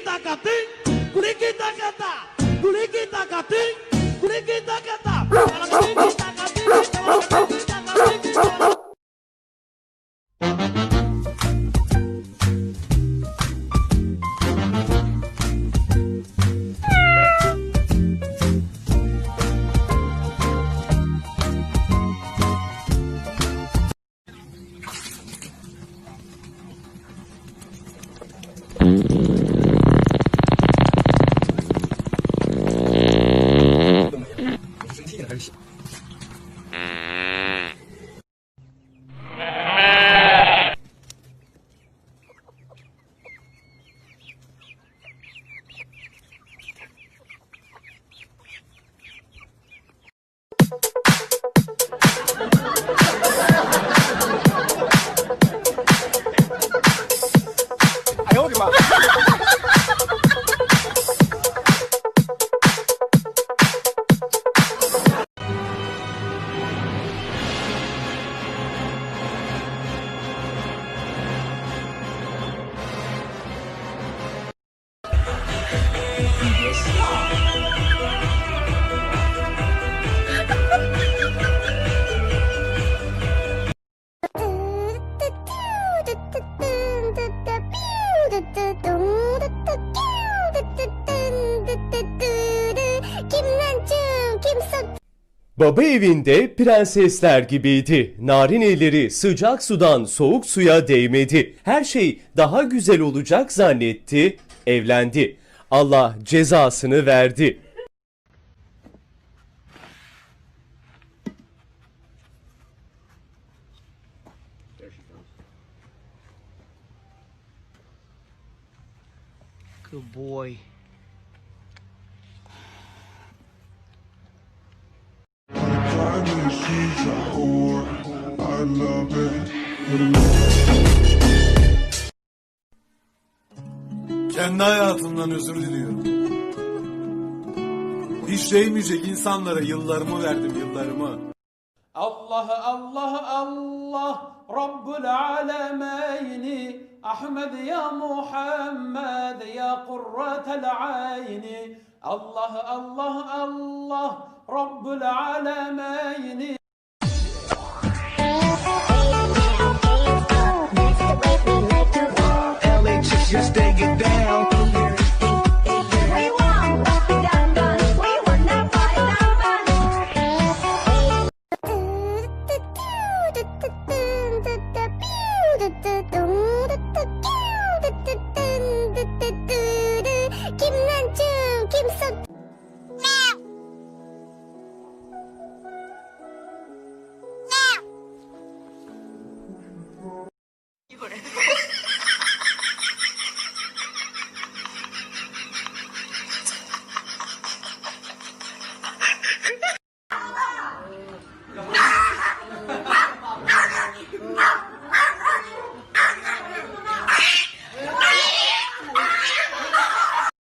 Curiquitacatim, curiquitacatá, curiquitacatim, curiquitacatá. Ela me tem Yes. Baba evinde prensesler gibiydi. Narin elleri sıcak sudan soğuk suya değmedi. Her şey daha güzel olacak zannetti. Evlendi. Allah cezasını verdi. Good boy. She's a whore. I love it. Kendi hayatımdan özür diliyorum. Hiç değmeyecek insanlara yıllarımı verdim yıllarımı. Allah Allah Allah Rabbul alemeyni Ahmed ya Muhammed ya kurratel ayni Allah Allah Allah Rabbul alemeyni Just stay.